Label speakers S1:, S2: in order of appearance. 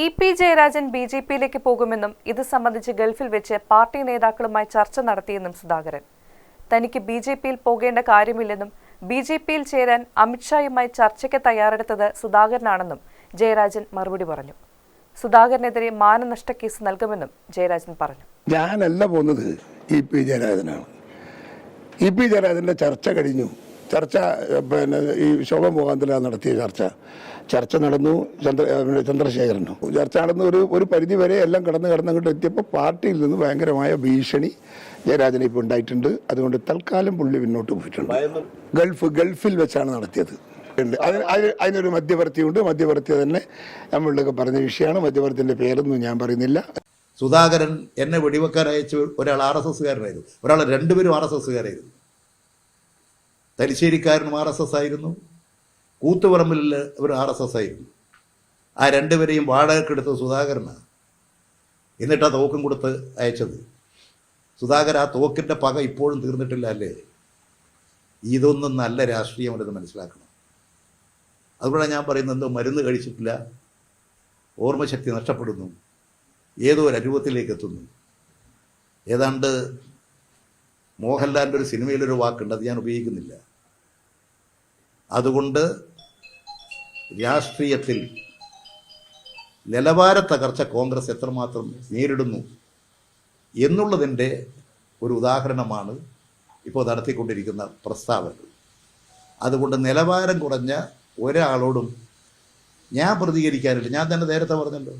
S1: E P Jayarajan B J പിയിലേക്ക് പോകുമെന്നും ഇത് സംബന്ധിച്ച് ഗൾഫിൽ വെച്ച് പാർട്ടി നേതാക്കളുമായി ചർച്ച നടത്തിയെന്നും സുധാകരൻ. തനിക്ക് ബി ജെ പിയിൽ പോകേണ്ട കാര്യമില്ലെന്നും ബി ജെ പിയിൽ ചേരാൻ അമിത്ഷായുമായി ചർച്ചയ്ക്ക് തയ്യാറെടുത്തത് സുധാകരനാണെന്നും ജയരാജൻ മറുപടി പറഞ്ഞു. സുധാകരനെതിരെ മാനനഷ്ട കേസ് നൽകുമെന്നും ജയരാജൻ പറഞ്ഞു.
S2: ഞാനല്ല പോകുന്നത് ഇ പി ജയരാജനാണ്. ഇ പി ജയരാജന്റെ ചർച്ച കഴിഞ്ഞു. ചർച്ച പിന്നെ ഈ ശോഭ മുഖാന്തര നടത്തിയ ചർച്ച ചർച്ച നടന്നു ചന്ദ്ര ചന്ദ്രശേഖരനു ചർച്ച നടന്നു ഒരു ഒരു പരിധി വരെ എല്ലാം കടന്ന് കടന്നങ്ങോട്ട് എത്തിയപ്പോൾ പാർട്ടിയിൽ നിന്ന് ഭയങ്കരമായ ഭീഷണി ജയരാജനെ ഇപ്പോൾ ഉണ്ടായിട്ടുണ്ട്. അതുകൊണ്ട് തൽക്കാലം പുള്ളി പിന്നോട്ട് പോയിട്ടുണ്ട്. ഗൾഫ് ഗൾഫിൽ വെച്ചാണ് നടത്തിയത്. ഉണ്ട്. അതിന് അതിനൊരു മധ്യവർത്തിയുണ്ട്. മധ്യവർത്തി തന്നെ നമ്മളിലൊക്കെ പറഞ്ഞ വിഷയമാണ്. മധ്യവർത്തിന്റെ പേരൊന്നും ഞാൻ പറയുന്നില്ല.
S3: സുധാകരൻ എന്നെ വെടിവെക്കാൻ അയച്ച ഒരാൾ ആർ എസ് എസ്സുകാരനായിരുന്നു. ഒരാൾ രണ്ടുപേരും ആർ എസ് എസ്സുകാരായിരുന്നു. തലശ്ശേരിക്കാരനും ആർ എസ് എസ് ആയിരുന്നു. കൂത്തുപറമ്പിൽ ഒരു ആർ എസ് എസ് ആയിരുന്നു. ആ രണ്ടുപേരെയും വാടകക്കെടുത്ത് സുധാകരനാണ് എന്നിട്ട് ആ തോക്കും കൊടുത്ത് അയച്ചത്. സുധാകർ ആ തോക്കിന്റെ പക ഇപ്പോഴും തീർന്നിട്ടില്ല അല്ലേ? ഇതൊന്നും നല്ല രാഷ്ട്രീയമല്ലെന്ന് മനസ്സിലാക്കണം. അതുകൊണ്ടാണ് ഞാൻ പറയുന്നത് എന്തോ മരുന്ന് കഴിച്ചിട്ടില്ല. ഓർമ്മശക്തി നഷ്ടപ്പെടുന്നു. ഏതോ ഒരു അനുഭവത്തിലേക്ക് എത്തുന്നു. ഏതാണ്ട് മോഹൻലാലിന്റെ ഒരു സിനിമയിലൊരു വാക്കുണ്ട് അത് ഞാൻ ഉപയോഗിക്കുന്നില്ല. അതുകൊണ്ട് രാഷ്ട്രീയത്തിൽ നിലവാര തകർച്ച കോൺഗ്രസ് എത്രമാത്രം നേരിടുന്നു എന്നുള്ളതിന്റെ ഒരു ഉദാഹരണമാണ് ഇപ്പോൾ നടത്തിക്കൊണ്ടിരിക്കുന്ന പ്രസ്താവനകൾ. അതുകൊണ്ട് നിലവാരം കുറഞ്ഞ ഒരാളോടും ഞാൻ പ്രതികരിക്കാനില്ല. ഞാൻ തന്നെ നേരത്തെ പറഞ്ഞല്ലോ